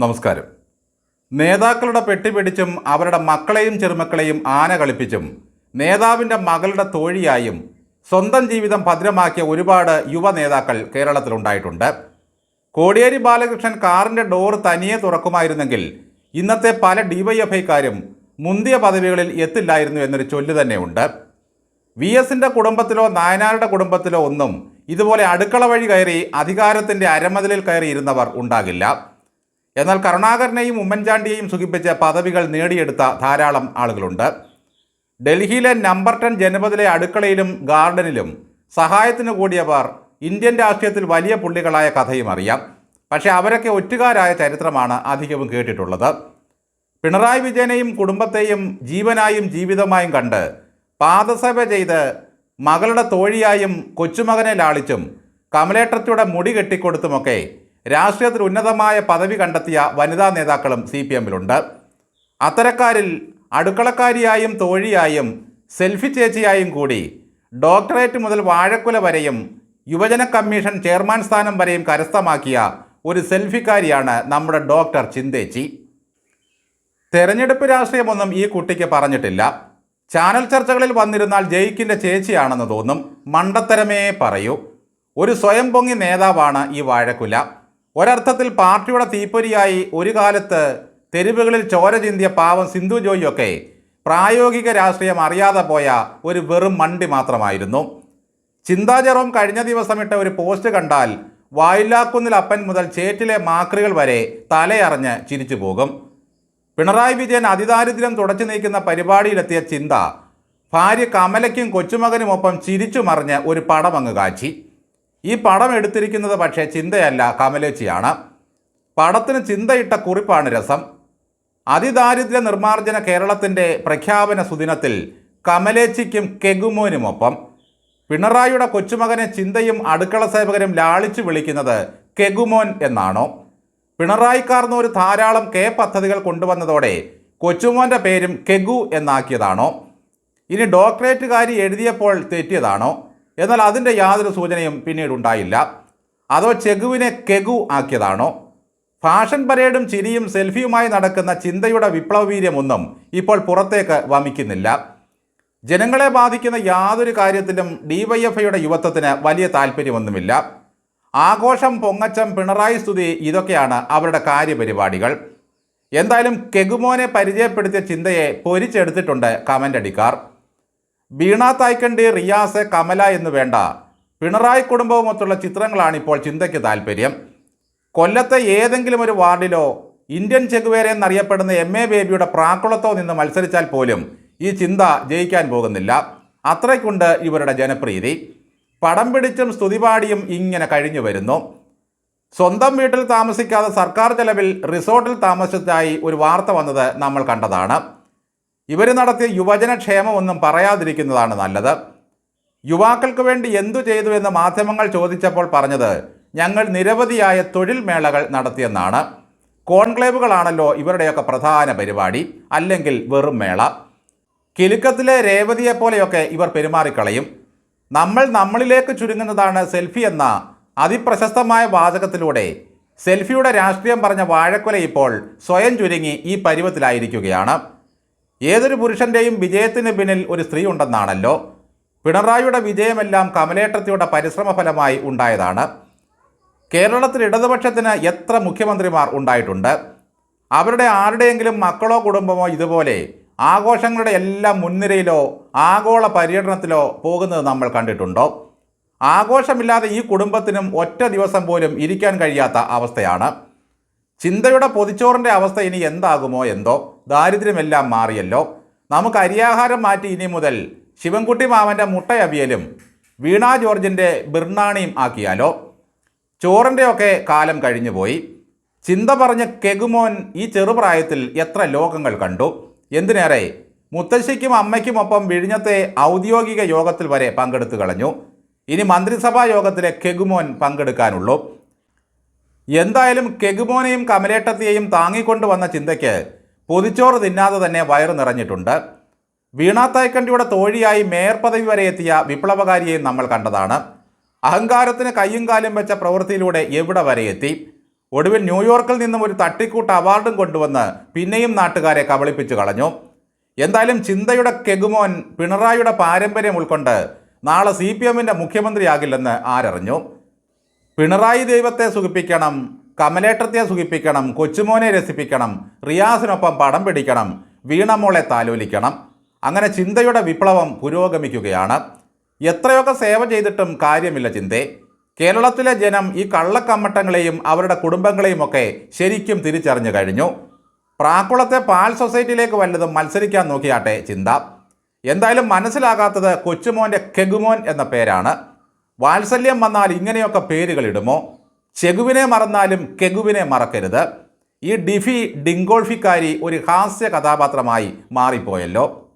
നമസ്കാരം. നേതാക്കളുടെ പെട്ടിപിടിച്ചും അവരുടെ മക്കളെയും ചെറുമക്കളെയും ആന കളിപ്പിച്ചും നേതാവിന്റെ മകളുടെ തോഴിയായും സ്വന്തം ജീവിതം ഭദ്രമാക്കിയ ഒരുപാട് യുവ നേതാക്കൾ കേരളത്തിലുണ്ടായിട്ടുണ്ട് കോടിയേരി ബാലകൃഷ്ണൻ കാറിന്റെ ഡോർ തനിയെ തുറക്കുമായിരുന്നെങ്കിൽ ഇന്നത്തെ പല ഡിവൈഎഫ്ഐക്കാരും മുന്തിയ പദവികളിൽ എത്തില്ലായിരുന്നു എന്നൊരു ചൊല്ല് തന്നെയുണ്ട്. വി എസിന്റെ കുടുംബത്തിലോ നായനാരുടെ കുടുംബത്തിലോ ഒന്നും ഇതുപോലെ അടുക്കള വഴി കയറി അധികാരത്തിന്റെ അരമതിലിൽ കയറി ഇരുന്നവർ ഉണ്ടാകില്ല. എന്നാൽ കരുണാകരനെയും ഉമ്മൻചാണ്ടിയെയും സുഖിപ്പിച്ച പദവികൾ നേടിയെടുത്ത ധാരാളം ആളുകളുണ്ട്. ഡൽഹിയിലെ നമ്പർ ടെൻ ജനപദിലെ അടുക്കളയിലും ഗാർഡനിലും സഹായത്തിന് കൂടിയവർ ഇന്ത്യൻ രാഷ്ട്രീയത്തിൽ വലിയ പുള്ളികളായ കഥയും അറിയാം. പക്ഷേ അവരൊക്കെ ഒറ്റുകാരായ ചരിത്രമാണ് അധികവും കേട്ടിട്ടുള്ളത്. പിണറായി വിജയനെയും കുടുംബത്തെയും ജീവനായും ജീവിതമായും കണ്ട് പാദസേവ ചെയ്ത് മകളുടെ തോഴിയായും കൊച്ചുമകനെ ലാളിച്ചും കമലേട്ടത്തിയുടെ മുടി കെട്ടിക്കൊടുത്തുമൊക്കെ രാഷ്ട്രീയത്തിൽ ഉന്നതമായ പദവി കണ്ടെത്തിയ വനിതാ നേതാക്കളും സി പി എമ്മിലുണ്ട്. അത്തരക്കാരിൽ അടുക്കളക്കാരിയായും തോഴിയായും സെൽഫി ചേച്ചിയായും കൂടി ഡോക്ടറേറ്റ് മുതൽ വാഴക്കുല വരെയും യുവജന കമ്മീഷൻ ചെയർമാൻ സ്ഥാനം വരെയും കരസ്ഥമാക്കിയ ഒരു സെൽഫിക്കാരിയാണ് നമ്മുടെ ഡോക്ടർ ചിന്തേച്ചി. തെരഞ്ഞെടുപ്പ് രാഷ്ട്രീയമൊന്നും ഈ കുട്ടിക്ക് പറഞ്ഞിട്ടില്ല. ചാനൽ ചർച്ചകളിൽ വന്നിരുന്നാൽ ജയിക്കിന്റെ ചേച്ചിയാണെന്ന് തോന്നും. മണ്ടത്തരമേ പറയൂ. ഒരു സ്വയം പൊങ്ങി നേതാവാണ് ഈ വാഴക്കുല. ഒരർത്ഥത്തിൽ പാർട്ടിയുടെ തീപ്പൊരിയായി ഒരു കാലത്ത് തെരുവുകളിൽ ചോര ചിന്തിയ പാവം സിന്ധു ജോയിയൊക്കെ പ്രായോഗിക രാഷ്ട്രീയം അറിയാതെ പോയ ഒരു വെറും മണ്ടി മാത്രമായിരുന്നു. ചിന്താ ജെറോം കഴിഞ്ഞ ദിവസം ഇട്ട ഒരു പോസ്റ്റ് കണ്ടാൽ വായില്ലാക്കുന്നിൽ അപ്പൻ മുതൽ ചേറ്റിലെ മാക്രികൾ വരെ തലയറിഞ്ഞ് ചിരിച്ചു പോകും. പിണറായി വിജയൻ അതിദാരിദ്ര്യം തുടച്ചു നീക്കുന്ന പരിപാടിയിലെത്തിയ ചിന്ത ഭാര്യ കമലയ്ക്കും കൊച്ചുമകനുമൊപ്പം ചിരിച്ചു മറിഞ്ഞ് ഒരു പടമങ്ങ് കാച്ചി. ഈ പടം എടുത്തിരിക്കുന്നത് പക്ഷേ ചിന്തയല്ല കമലേച്ചിയാണ്. പടത്തിന് ചിന്തയിട്ട കുറിപ്പാണ് രസം. അതിദാരിദ്ര്യ നിർമ്മാർജന കേരളത്തിന്റെ പ്രഖ്യാപന സുദിനത്തിൽ കമലേച്ചിക്കും കെഗുമോനുമൊപ്പം പിണറായിയുടെ കൊച്ചുമകനെ ചിന്തയും അടുക്കള സേവകരും ലാളിച്ചു വിളിക്കുന്നത് കെഗുമോൻ എന്നാണോ? പിണറായിക്കാർന്ന് ഒരു ധാരാളം കെ പദ്ധതികൾ കൊണ്ടുവന്നതോടെ കൊച്ചുമോന്റെ പേരും കെഗു എന്നാക്കിയതാണോ? ഇനി ഡോക്ടറേറ്റുകാരി എഴുതിയപ്പോൾ തെറ്റിയതാണോ? എന്നാൽ അതിന്റെ യാതൊരു സൂചനയും പിന്നീട് ഉണ്ടായില്ല അതോ ചെഗുവിനെ കെഗു ആക്കിയതാണോ? ഫാഷൻ പരേഡും ചിരിയും സെൽഫിയുമായി നടക്കുന്ന ചിന്തയുടെ വിപ്ലവവീര്യമൊന്നും ഇപ്പോൾ പുറത്തേക്ക് വമിക്കുന്നില്ല. ജനങ്ങളെ ബാധിക്കുന്ന യാതൊരു കാര്യത്തിലും ഡിവൈഎഫ്ഐയുടെ യുവത്വത്തിന് വലിയ താല്പര്യമൊന്നുമില്ല. ആഘോഷം പൊങ്ങച്ചം പിണറായി സ്തുതി ഇതൊക്കെയാണ് അവരുടെ കാര്യപരിപാടികൾ. എന്തായാലും കെഗുമോനെ പരിചയപ്പെടുത്തിയ ചിന്തയെ പൊരിച്ചെടുത്തിട്ടുണ്ട് കമന്റ് അടിക്കാർ വീണ തായ്ക്കണ്ടി റിയാസ് കമല എന്ന് വേണ്ട പിണറായി കുടുംബവുമൊത്തുള്ള ചിത്രങ്ങളാണ് ഇപ്പോൾ ചിന്തയ്ക്ക് താല്പര്യം കൊല്ലത്തെ ഏതെങ്കിലും ഒരു വാർഡിലോ ഇന്ത്യൻ ചെഗുവേര എന്നറിയപ്പെടുന്ന എം എ ബേബിയുടെ പ്രാക്കുളത്തോ നിന്ന് മത്സരിച്ചാൽ പോലും ഈ ചിന്ത ജയിക്കാൻ പോകുന്നില്ല. അത്രയ്ക്കുണ്ട് ഇവരുടെ ജനപ്രീതി. പടം പിടിച്ചും സ്തുതിപാടിയും ഇങ്ങനെ കഴിഞ്ഞു വരുന്നു. സ്വന്തം വീട്ടിൽ താമസിക്കാതെ സർക്കാർ ചെലവിൽ റിസോർട്ടിൽ താമസിച്ചതായി ഒരു വാർത്ത വന്നത് നമ്മൾ കണ്ടതാണ്. ഇവർ നടത്തിയ യുവജനക്ഷേമമൊന്നും പറയാതിരിക്കുന്നതാണ് നല്ലത്. യുവാക്കൾക്ക് വേണ്ടി എന്തു ചെയ്തു എന്ന് മാധ്യമങ്ങൾ ചോദിച്ചപ്പോൾ പറഞ്ഞത് ഞങ്ങൾ നിരവധിയായ തൊഴിൽ മേളകൾ നടത്തിയെന്നാണ്. കോൺക്ലേവുകളാണല്ലോ ഇവരുടെയൊക്കെ പ്രധാന പരിപാടി അല്ലെങ്കിൽ വെറും മേള. കിലുക്കത്തിലെ രേവതിയെ പോലെയൊക്കെ ഇവർ പെരുമാറിക്കളയും. നമ്മൾ നമ്മളിലേക്ക് ചുരുങ്ങുന്നതാണ് സെൽഫി എന്ന അതിപ്രശസ്തമായ വാചകത്തിലൂടെ. സെൽഫിയുടെ രാഷ്ട്രീയം പറഞ്ഞ വാഴക്കൊല ഇപ്പോൾ സ്വയം ചുരുങ്ങി ഈ പരുവത്തിലായിരിക്കുകയാണ്. ഏതൊരു പുരുഷന്റെയും വിജയത്തിന് പിന്നിൽ ഒരു സ്ത്രീ ഉണ്ടെന്നാണല്ലോ. പിണറായിയുടെ വിജയമെല്ലാം കമലേട്ടത്തിയുടെ പരിശ്രമഫലമായി ഉണ്ടായതാണ്. കേരളത്തിൽ ഇടതുപക്ഷത്തിന് എത്ര മുഖ്യമന്ത്രിമാർ ഉണ്ടായിട്ടുണ്ട്? അവരുടെ ആരുടെയെങ്കിലും മക്കളോ കുടുംബമോ ഇതുപോലെ ആഘോഷങ്ങളുടെ എല്ലാം മുൻനിരയിലോ ആഗോള പര്യടനത്തിലോ പോകുന്നത് നമ്മൾ കണ്ടിട്ടുണ്ടോ? ആഘോഷമില്ലാതെ ഈ കുടുംബത്തിനും ഒറ്റ ദിവസം പോലും ഇരിക്കാൻ കഴിയാത്ത അവസ്ഥയാണ്. ചിന്തയുടെ പൊതിച്ചോറിന്റെ അവസ്ഥ ഇനി എന്താകുമോ എന്തോ? ദാരിദ്ര്യമെല്ലാം മാറിയല്ലോ. നമുക്ക് അരിയാഹാരം മാറ്റി ഇനി മുതൽ ശിവൻകുട്ടി മാവന്റെ മുട്ടയവിയലും വീണ ജോർജിന്റെ ബിർണാണിയും ആക്കിയാലോ. ചോറിന്റെയൊക്കെ കാലം കഴിഞ്ഞുപോയി ചിന്ത പറഞ്ഞ കെഗുമോൻ ഈ ചെറുപ്രായത്തിൽ എത്ര ലോകങ്ങൾ കണ്ടു. എന്തിനേറെ? മുത്തശ്ശിക്കും അമ്മയ്ക്കുമൊപ്പം വിഴിഞ്ഞത്തെ ഔദ്യോഗിക യോഗത്തിൽ വരെ പങ്കെടുത്തു കളഞ്ഞു. ഇനി മന്ത്രിസഭാ യോഗത്തിലെ കെഗുമോൻ പങ്കെടുക്കാനുള്ളൂ. എന്തായാലും കെഗുമോനെയും കമലേട്ടത്തെയും താങ്ങിക്കൊണ്ടുവന്ന ചിന്തയ്ക്ക് പൊതിച്ചോറ് തിന്നാതെ തന്നെ വയറു നിറഞ്ഞിട്ടുണ്ട്. വീണ തോഴിയായി മേയർ പദവി വരെ എത്തിയ വിപ്ലവകാരിയെയും നമ്മൾ കണ്ടതാണ്. അഹങ്കാരത്തിന് കയ്യും കാലും വെച്ച പ്രവൃത്തിയിലൂടെ എവിടെ വരെ എത്തി? ഒടുവിൽ ന്യൂയോർക്കിൽ നിന്നും ഒരു തട്ടിക്കൂട്ട് അവാർഡും കൊണ്ടുവന്ന് പിന്നെയും നാട്ടുകാരെ കബളിപ്പിച്ചു കളഞ്ഞു. എന്തായാലും ചിന്തയുടെ കെഗുമോൻ പിണറായിയുടെ പാരമ്പര്യം ഉൾക്കൊണ്ട് നാളെ സി പി എമ്മിന്റെ മുഖ്യമന്ത്രിയാകില്ലെന്ന് ആരറിഞ്ഞു. പിണറായി ദൈവത്തെ സുഖിപ്പിക്കണം കമലേട്ടത്തെ സുഖിപ്പിക്കണം കൊച്ചുമോനെ രസിപ്പിക്കണം റിയാസിനൊപ്പം പടം പിടിക്കണം വീണമോളെ താലോലിക്കണം. അങ്ങനെ ചിന്തയുടെ വിപ്ലവം പുരോഗമിക്കുകയാണ്. എത്രയൊക്കെ സേവ ചെയ്തിട്ടും കാര്യമില്ല ചിന്തേ. കേരളത്തിലെ ജനം ഈ കള്ളക്കമ്മട്ടങ്ങളെയും അവരുടെ കുടുംബങ്ങളെയും ഒക്കെ ശരിക്കും തിരിച്ചറിഞ്ഞു കഴിഞ്ഞു. പ്രാക്കുളത്തെ പാൽ സൊസൈറ്റിയിലേക്ക് വല്ലതും മത്സരിക്കാൻ നോക്കിയാട്ടെ ചിന്ത. എന്തായാലും മനസ്സിലാകാത്തത് കൊച്ചുമോന്റെ കെഗുമോൻ എന്ന പേരാണ്. വാത്സല്യം വന്നാൽ ഇങ്ങനെയൊക്കെ പേരുകൾ ഇടുമോ? ചെഗുവിനെ മറന്നാലും കെഗുവിനെ മറക്കരുത്. ഈ ഡിഫി ഡിങ്കോൾഫിക്കാരി ഒരു ഹാസ്യ കഥാപാത്രമായി മാറിപ്പോയല്ലോ.